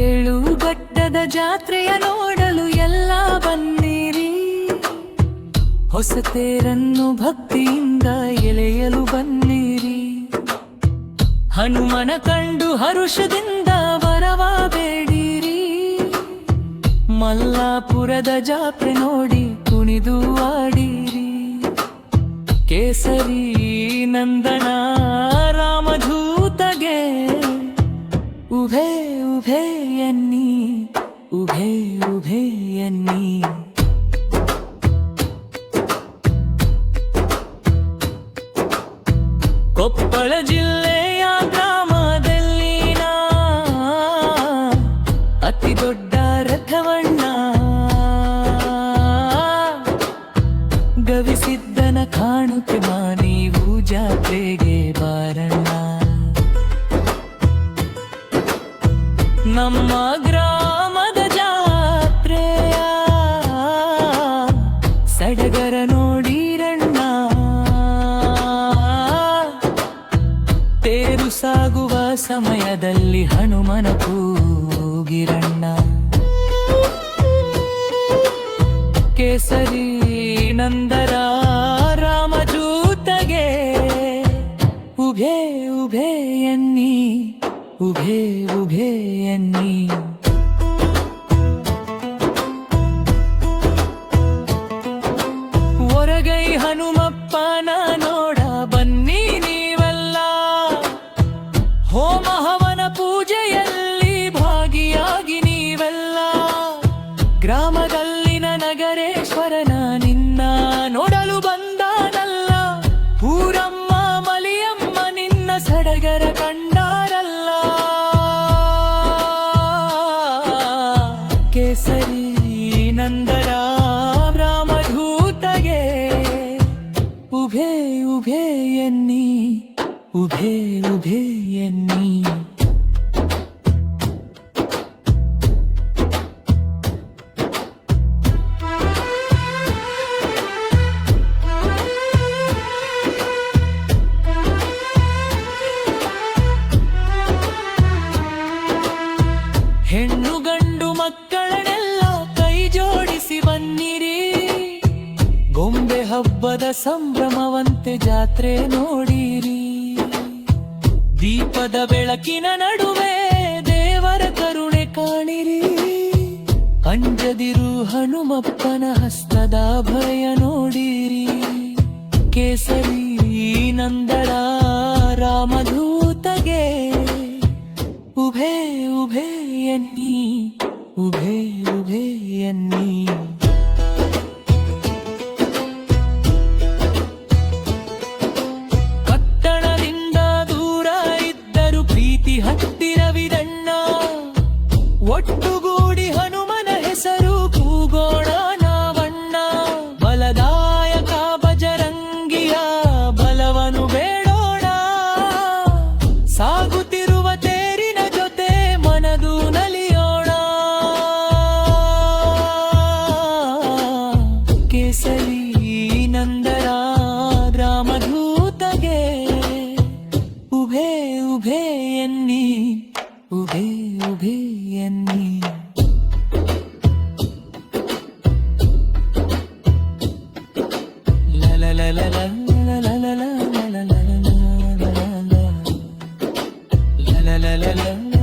ಏಳು ಘಟ್ಟದ ಜಾತ್ರೆಯ ನೋಡಲು ಎಲ್ಲ ಬನ್ನಿರಿ ಹೊಸತೇರನ್ನು ಭಕ್ತಿಯಿಂದ ಎಳೆಯಲು ಬನ್ನಿರಿ ಹನುಮನ ಕಂಡು ಹರುಷದಿಂದ ವರವ ಬೇಡಿರಿ. ಮಲ್ಲಾಪುರದ ಜಾತ್ರೆ ನೋಡಿ ಕುಣಿದು ಆಡಿರಿ. ಕೇಸರಿ ನಂದನ ರಾಮಧೂತಗೆ ಉಭೆ ಉಭೆ ಎನ್ನಿ, ಉಭೆ ಉಭೆ ಎನ್ನಿ. ಕೊಪ್ಪಳ ಜಿಲ್ಲೆಯ ಗ್ರಾಮದಲ್ಲಿನ ಅತಿ ದೊಡ್ಡ ರಥವಣ್ಣ. ಗವಿಸಿದ್ದನ ಕಾಣುತ್ತೆ ಮಾ ನೀವು ಜಾತ್ರೆಗೆ ಬಾರಣ್ಣ. ನಮ್ಮ ಗ್ರಾಮದ ಜಾತ್ರೆಯ ಸಡಗರ ಸಮಯದಲ್ಲಿ ಹನುಮನ ಕೂಗಿರಣ್ಣ. ಕೇಸರಿ ನಂದರ ರಾಮಜೂತಗೆ ಉಭೆ ಉಭೆ ಎನ್ನಿ ಉಭೆ ಉಭೆ ಎನ್ನಿ. ಗ್ರಾಮದಲ್ಲಿನ ನಗರೇಶ್ವರನ ನಿನ್ನ ನೋಡಲು ಬಂದಾನಲ್ಲ. ಊರಮ್ಮ ಮಲಿಯಮ್ಮ ನಿನ್ನ ಸಡಗರ ಕಂಡಾರಲ್ಲ. ಕೇಸರಿ ನಂದರ ರಾಮಧೂತಗೆ, ಉಭೇ ಉಭೇ ಎನ್ನಿ, ಉಭೇ ಉಭೇ ಎನ್ನಿ. ಗೊಂಬೆ ಹಬ್ಬದ ಸಂಭ್ರಮವಂತೆ ಜಾತ್ರೆ ನೋಡಿರಿ. ದೀಪದ ಬೆಳಕಿನ ನಡುವೆ ದೇವರ ಕರುಣೆ ಕಾಣಿರಿ. ಅಂಜದಿರು ಹನುಮಪ್ಪನ ಹಸ್ತದ ಭಯ ನೋಡಿರಿ. ಕೇಸರಿ ನಂದರ ರಾಮಧೂತಗೆ ಉಭೆ ಉಭೆ ಎನ್ನಿ, ಉಭೆ ಉಭೆ ಎನ್ನಿ. उभे यांनी उभे उभे यांनी ला ला ला ला ला ला ला ला ला ला ला ला ला ला ला ला